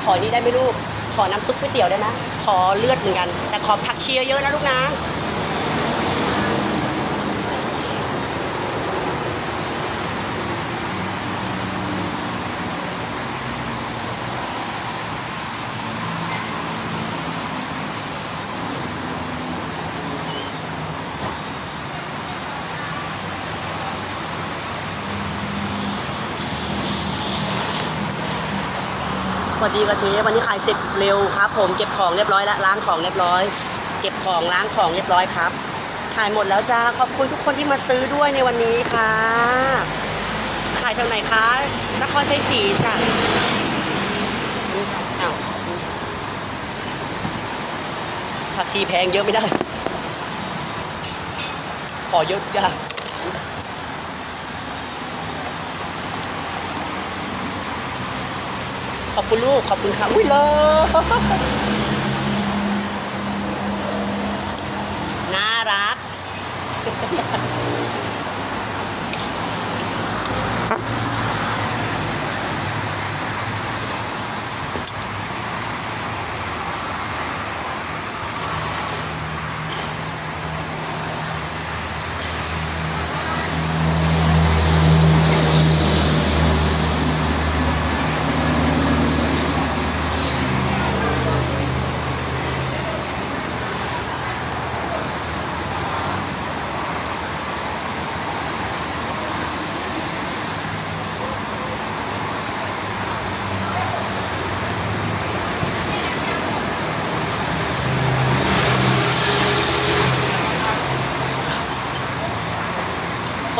น้องพี่ยร์ขอนี้ได้ไหมลูก ขอน้ำซุปก๋วยเตี๋ยวได้ไหมขอเลือดเหมือนกัน แต่ขอผักเชียเยอะนะลูกนะ สวัสดีค่ะเจ๊วันนี้ขายเสร็จเร็วครับ ผมเก็บของเรียบร้อยแล้วล้างของเรียบร้อย เก็บของล้างของเรียบร้อยครับขายหมดแล้วจ้าขอบคุณทุกคนที่มาซื้อด้วยในวันนี้ค่ะขายทางไหนคะนครชัยศรีจ้ะอ้าวผักชีแพงเยอะไม่ได้ ขอเยอะทุกอย่าง อบคุณลูก ขอบคุณค่ะ อุ้ยเลยน่ารัก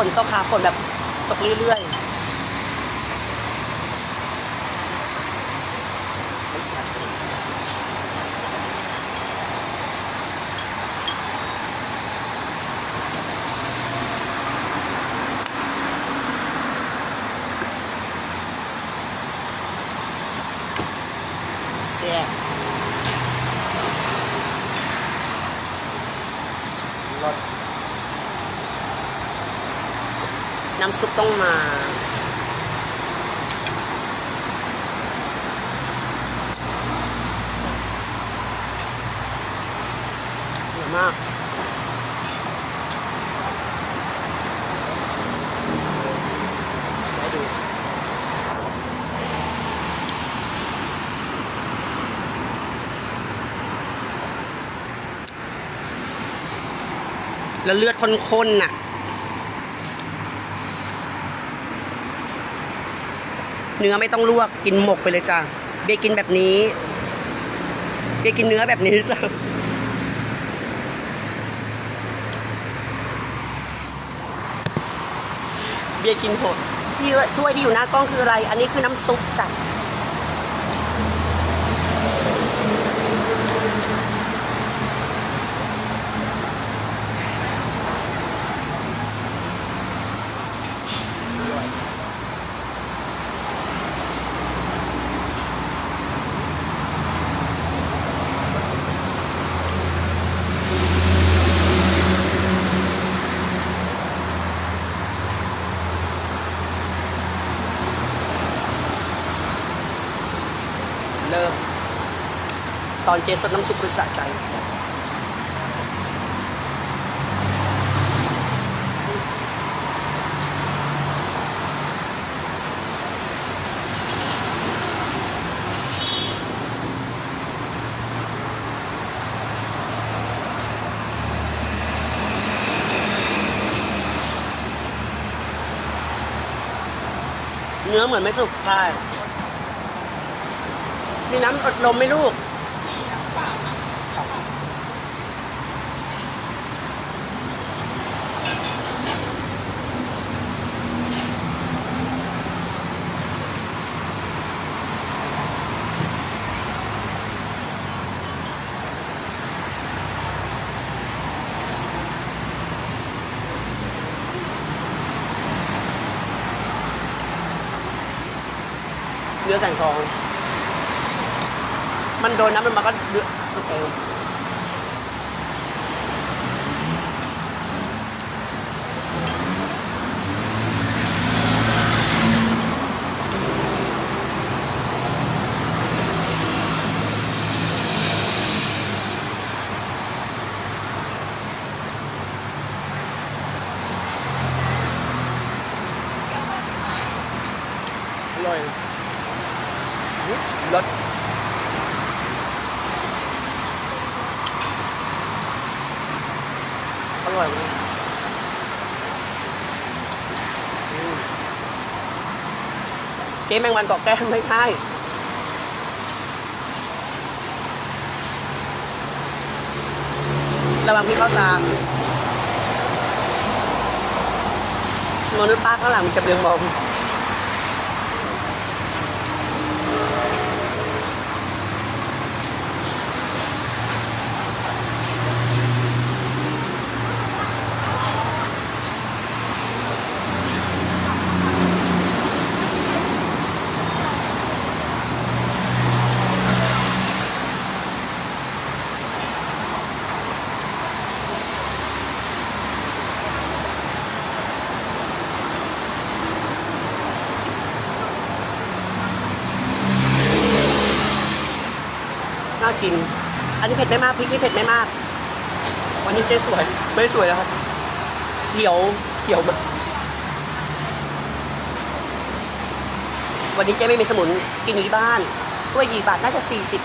นตกค่ะฝนแบบตกเรื่อยๆแซ่บ น้ำซุปต้องมาเยอะมากแล้วเลือดข้นๆน่ะ เนื้อไม่ต้องลวกกินหมกไปเลยจ้ะเบียกินแบบนี้ เบียกินเนื้อแบบนี้จ้ะเบียกินหดที่ถ้วยที่อยู่หน้ากล้องคืออะไร อันนี้คือน้ำซุปจ้ะ เริ่ม ตอนเจสดน้ำซุปคือสะใจเนื้อเหมือนไม่สุกใช่มีน้ำอดลมไหมลูก เรือแสันคอง มันโดนน้ำมันมาก็เดือดเออ ร่อยอื้อรสอร่อยมากอืมเจ๊แมงวันเกาะแก้มไม่ใช่ระวังพี่เข้าตามมนุษย์ป้าข้างหลังมีจะเบืองมอง กิน อันนี้เผ็ดไม่มากพริกนี่เผ็ดไม่มาก วันนี้เจ๊สวยไม่สวยแล้วครับเขียวเขียวมากวันนี้เจ๊ไม่มีสมุนกินอยู่ที่บ้านด้วยยีบาทน่าจะสี่สิบ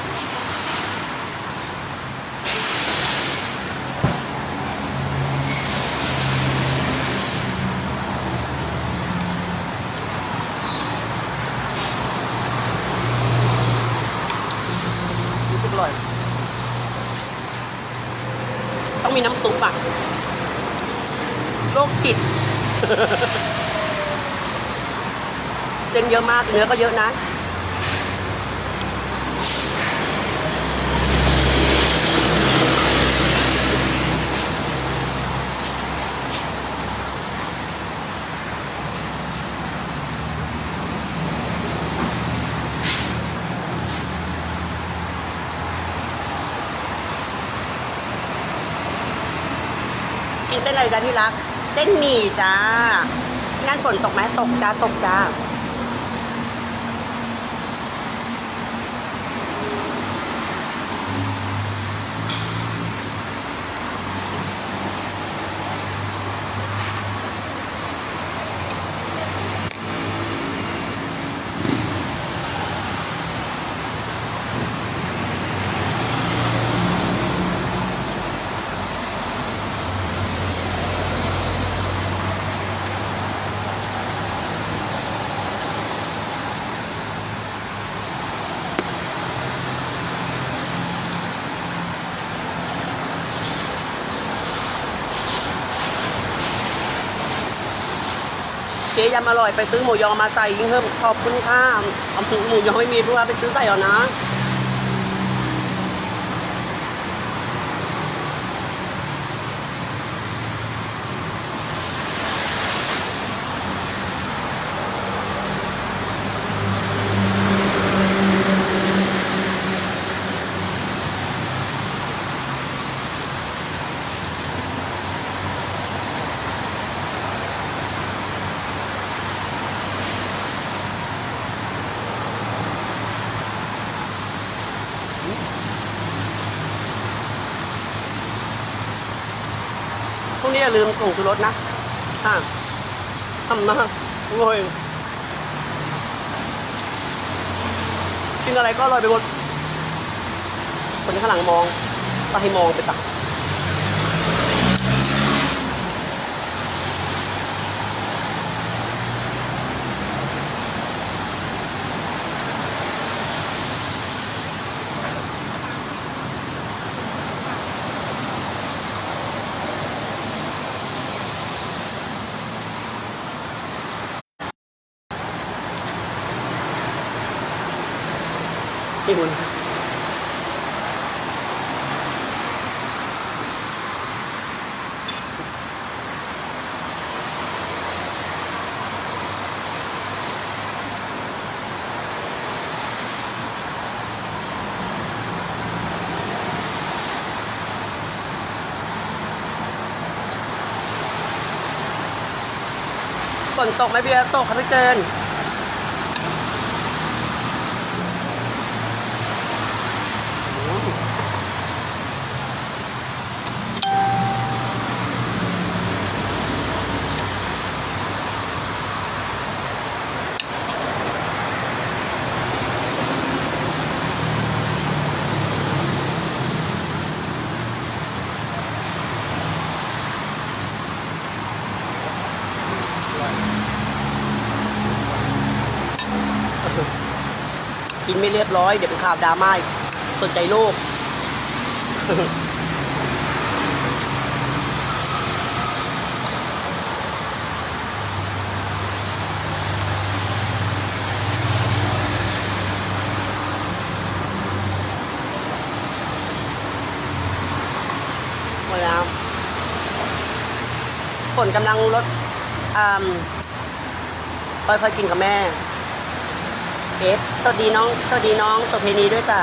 ากเนื้อก็เยอะนะินเส้นอะไรจ้าที่รัก เส้นหมี่จ้า นั่นฝนตกไหมตกจ้า ตกจ้า ยำอร่อยไปซื้อหมูยอมาใส่ยิ่งเพิ่มขอบคุณค่ะเอาหมูยอไม่มีเพราะว่าไปซื้อใส่เอานะ อย่าลืมผงชูรสนะค่ะทำนะโอ้ยกินอะไรก็อร่อยไปหมดคนข้างหลังมองก็ให้มองไปตัก คุณฝนตกไหมเบียร์ตกครับพี่เจนกิน เรียบร้อย เดี๋ยวเป็นข่าวดราม่าสนใจโลก หมดแล้วฝนกำลังลดอ่าค่อยๆกินกับแม่ เอฟสวัสดีน้อง สวัสดีน้องโสเพณีด้วยจ้ะ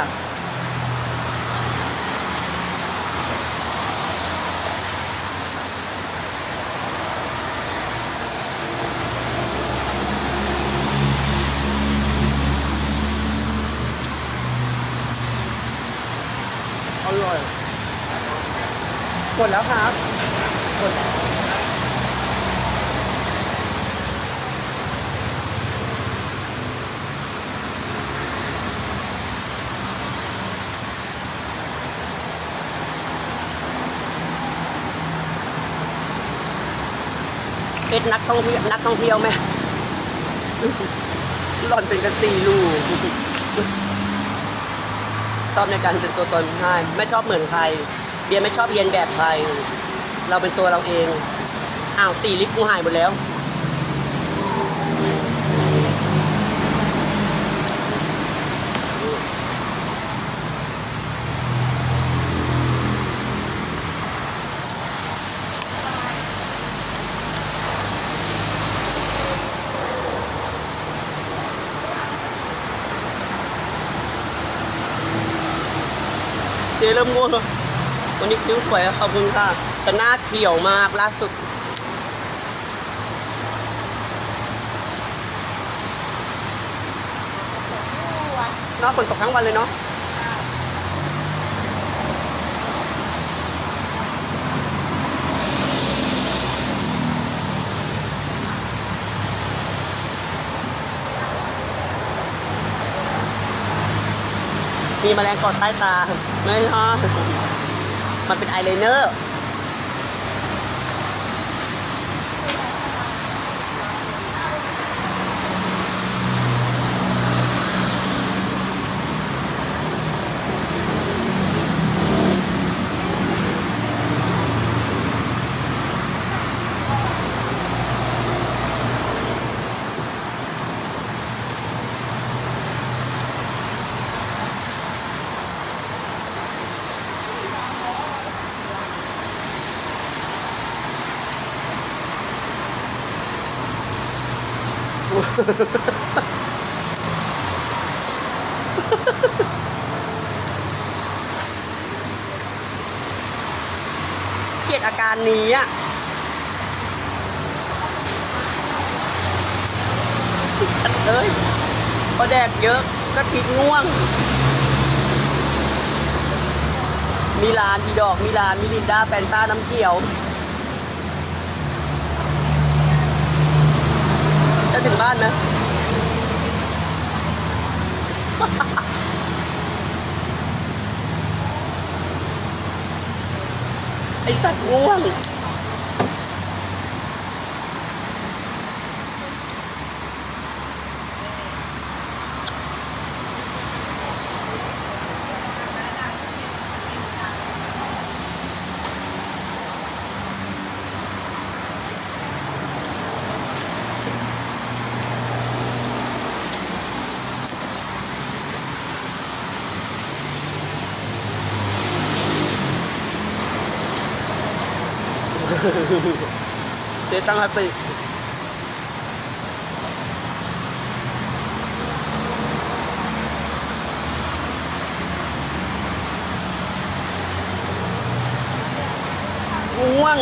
อร่อยหมดแล้วครับหมดแล้ว เอ็นนักท่องเที่ยวนักท่องเที่ยวไหมหล่อนเป็นกระสีลูกชอบในการเป็นตัวตนใช่ไม่ชอบเหมือนใครเบียร์ไม่ชอบเรียนแบบใคร เราเป็นตัวเราเองอ้าวสี่ลิตรกูหายหมดแล้ว เริ่มง่วงแล้ววันนี้คิ้วสวยขอบคุณค่ะแต่หน้าเขียวมากล่าสุดเนาฝนตกทั้งวันเลยเนาะ มีแมลงเกอดใต้ตา ไม่ใช่มันเป็นอายไลเนอร์ เกลียดอาการนี้อะเอ้ยพอแดกเยอะก็ติดง่วง มีลานอีดอก มีลาน มีลินดาแฟนต้าน้ำเขียว จะ ถึงบ้านไหมไอสัตว์ง่วง เจ๊ตั้งสติง่วง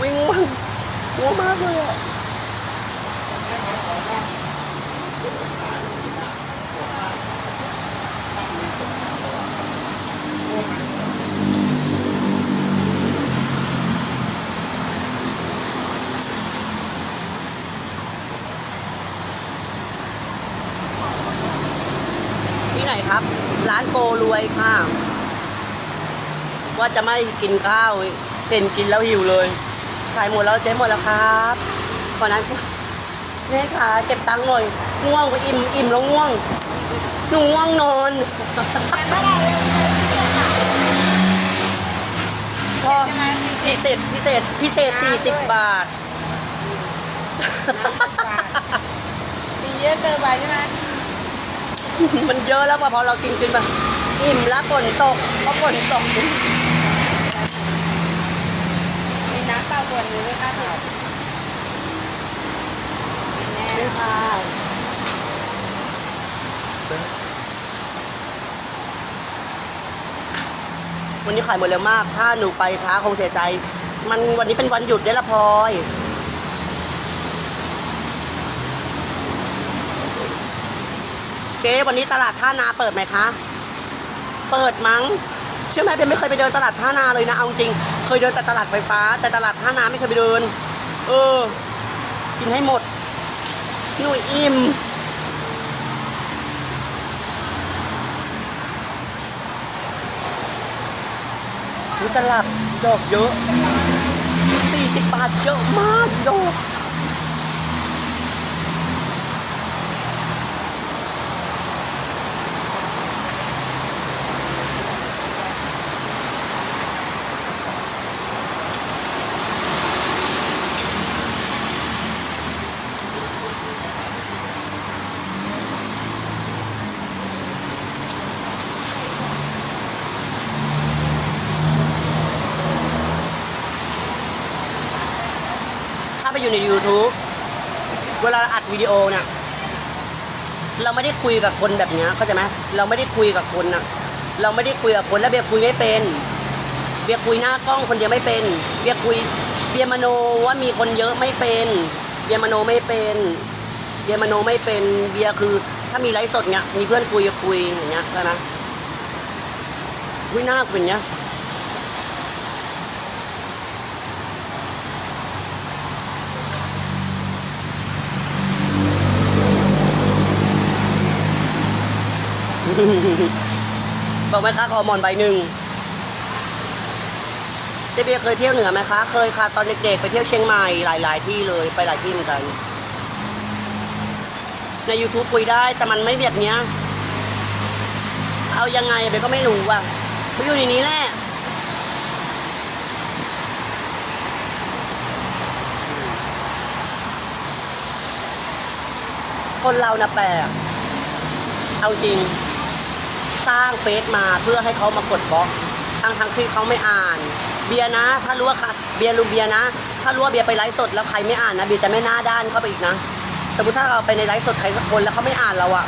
วิ่งง่วงง่วงมากเลยอะ ที่ไหนค ร้านโกรวยค่ะ ว่าจะไม่กินข้าวเห็นกินแล้วหิวเลยขายหมดแล้วเจ๊หมดแล้วครับขอนั้นแม่ค่ะเก็บตังค์หน่อยง่วงไปอิ่มอิ่มแล้วง่วงหนูง่วงนอนพอพิเศษพิเศษพิเศษสี่สิบบาทมีเยอะเกินไปใช่ไหม มันเยอะแล้วพอเรากินกินแบบอิ่มแล้วฝนตกเพราะฝนตกมีน้ำเปล่าขวดหนึงไหมคะเถอะนี่ค่ะวันนี้ขายหมดเร็วมาก ถ้าหนูไปช้าคงเสียใจ มันวันนี้เป็นวันหยุดได้ละพลอย เจ๊วันนี้ตลาดท่านาเปิดไหมคะ เปิดมั้ง เชื่อไหมเป็นไม่เคยไปเดินตลาดท่านาเลยนะ เอาจริง เคยเดินแต่ตลาดไฟฟ้า แต่ตลาดท่านาไม่เคยไปเดิน เออ กินให้หมด หนุ่ยอิ่มนี่จะหลับดอกเยอะ 40 บาทเยอะมากดอก อยู่ใน YouTube เวลาอัดวิดีโอเนี่ยเราไม่ได้คุยกับคนแบบนี้เข้าใจไหมเราไม่ได้คุยกับคนนะเราไม่ได้คุยกับคนแล้วเบียคุยไม่เป็น เบียคุยหน้ากล้องคนเดียวไม่เป็น เบียคุยเบียมโนว่ามีคนเยอะไม่เป็น เบียมโนไม่เป็น เบียมโนไม่เป็น เบียคือ ถ้ามีไลฟ์สดเนี่ยมีเพื่อนคุยก็คุยอย่างเงี้ยใช่ไหมวิหน้ากูเนี้ย บอกไหมคะขอหมอนใบหนึ่งเจเบียเคยเที่ยวเหนือไหมคะ เคยค่ะตอนเด็กๆ ไปเที่ยวเชียงใหม่หลาย ๆ ที่เลยไปหลายที่เหมือนกัน ใน YouTube คุยได้แต่มันไม่แบบเนี้ย เอายังไงเบก็ไม่รู้ว่ะไปอยู่ในนี้แหละคนเรานะแปลกเอาจริง สร้างเฟซมาเพื่อให้เขามากดบล็อกทั้งทั้งที่เขาไม่อ่าน เบียร์นะ ถ้ารู้ว่าค่ะเบียร์รู้เบียร์นะ ถ้ารู้ว่าเบียร์ไปไลฟ์สดแล้วใครไม่อ่านนะเบียร์จะไม่หน้าด้านเข้าไปอีกนะ สมมติถ้าเราไปในไลฟ์สดใครสักคนแล้วเขาไม่อ่านเราอะ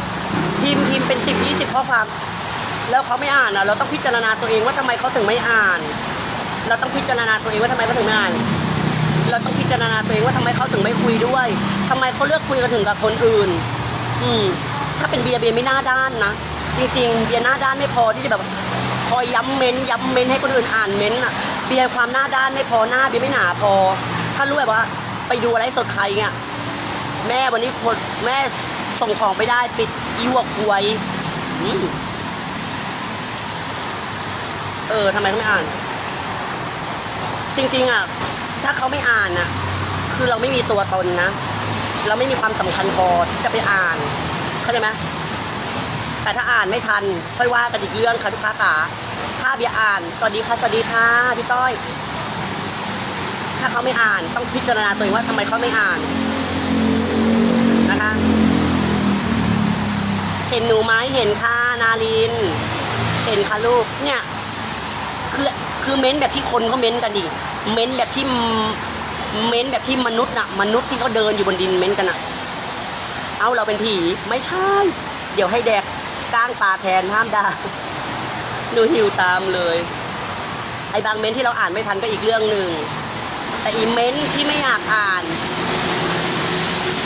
พิมพ์พิมพ์เป็นสิบยี่สิบข้อความแล้วเขาไม่อ่านอะเราต้องพิจารณาตัวเองว่าทำไมเขาถึงไม่อ่าน เราต้องพิจารณาตัวเองว่าทำไมเขาถึงไม่อ่าน เราต้องพิจารณาตัวเองว่าทำไมเขาถึงไม่คุยด้วยทำไมเขาเลือกคุยกันถึงกับคนอื่น อืมถ้าเป็นเบียร์เบียร์ไม่หน้าด้านนะ จริงๆเบียร์หน้าด้านไม่พอที่จะแบบคอยย้ำเม้นย้ำเม้นให้คนอื่นอ่านเม้นอะเบียร์ความหน้าด้านไม่พอหน้าเบียร์ไม่หนาพอ ถ้ารู้แบบว่าไปดูอะไรสดใครเงี้ยแม่วันนี้คนแม่ส่งของไปได้ปิดอีวกควยเออทำไมเขาไม่อ่าน จริง ๆอะถ้าเขาไม่อ่านอะ คือเราไม่มีตัวตนนะ เราไม่มีความสำคัญพอที่จะไปอ่าน เข้าใจไหม แต่ถ้าอ่านไม่ทันค่อยว่ากันอีกเรื่องค่ะลูกค้าขาถ้าเบียร์อ่าน สวัสดีค่ะสวัสดีค่ะพี่ต้อย ถ้าเขาไม่อ่านต้องพิจารณาตัวเองว่าทำไมเขาไม่อ่านนะคะ เห็นหนูไหมเห็นค่ะนาลิน เห็นค่ะลูกเนี่ยคือคือเม้นแบบที่คนเขาเม้นกันดิเม้นแบบที่เม้นแบบที่มนุษย์น่ะ มนุษย์ที่เขาเดินอยู่บนดินเม้นกันน่ะ เอาเราเป็นผีไม่ใช่ เดี๋ยวให้แดก ก้างปลาแทนห้ามด่าหนูหิวตามเลย ไอ้บางเม้นที่เราอ่านไม่ทันก็อีกเรื่องหนึ่ง แต่อีเม้นที่ไม่อยากอ่าน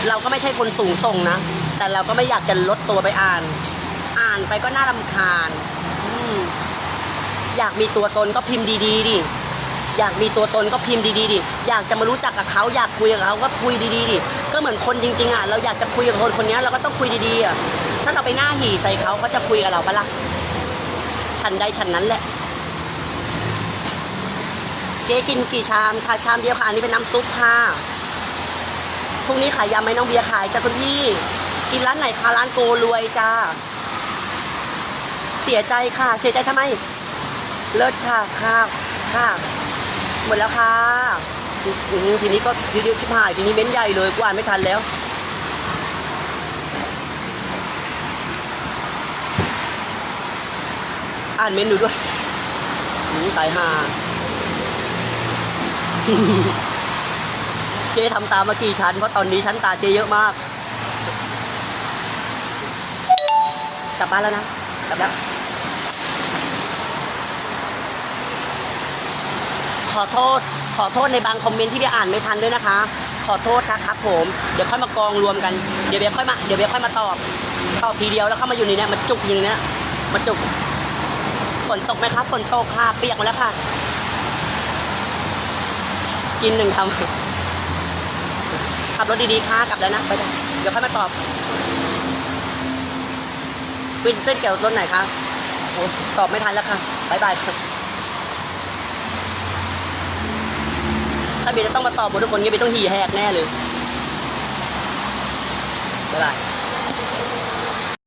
เราก็ไม่ใช่คนสูงส่งนะ แต่เราก็ไม่อยากจะลดตัวไปอ่าน อ่านไปก็น่ารำคาญอืมอยากมีตัวตนก็พิมพ์ดีๆดิอยากมีตัวตนก็พิมพ์ดีๆดิอยากจะมารู้จักกับเขาอยากคุยกับเขาก็คุยดีๆดิ ก็เหมือนคนจริงๆอะเราอยากจะคุยกับคนคนนี้เราก็ต้องคุยดีๆอะถ้าเราไปหน้าหี่ใส่เขาเขาจะคุยกับเราปะล่ะฉันใดฉันนั้นแหละ เจ๊กินกี่ชามค่ะชามเดียวค่ะอันนี้เป็นน้ำซุปค่ะพรุ่งนี้ขายยำไหมน้องเบียร์ขายจ้ะคุณพี่ กินร้านไหนคะร้านโกรวยจ้าเสียใจค่ะ เสียใจทำไม เลิศค่ะค่ะค่ะหมดแล้วค่ะ อืมทีนี้ก็ทีเดียวชิบหายทีนี้เม้นใหญ่เลยกูอ่านไม่ทันแล้วอ่านเมนดูด้วยอืมตายหาเจ๊ทำตามมากี่ชั้น เพราะตอนนี้ชั้นตาเจ๊เยอะมาก กลับบ้านแล้วนะ กลับแล้ว ขอโทษ ขอโทษในบางคอมเมนต์ที่เบียร์อ่านไม่ทันด้วยนะคะ ขอโทษนะครับผม เดี๋ยวค่อยมากองรวมกัน เดี๋ยวเบียร์ค่อยมา เดี๋ยวเบียร์ค่อยมาตอบ ตอบทีเดียวแล้วเข้ามาอยู่ในนี้มันจุกอย่างเนี้ยมันจุก ฝนตกไหมครับ ฝนตกค่ะ เปียกหมดแล้วค่ะ กินหนึ่งคำขับรถดีๆค่ะ กลับแล้วนะ ไป เดี๋ยวค่อยมาตอบวินเต้นเกี่ยวรถไหนคะโอ้ตอบไม่ทันแล้วค่ะบายบายค่ะ ถ้าเบียร์จะต้องมาตอบหมดทุกคนเงี้ยเบียร์ต้องหี่แหกแน่เลยบ๊ายบาย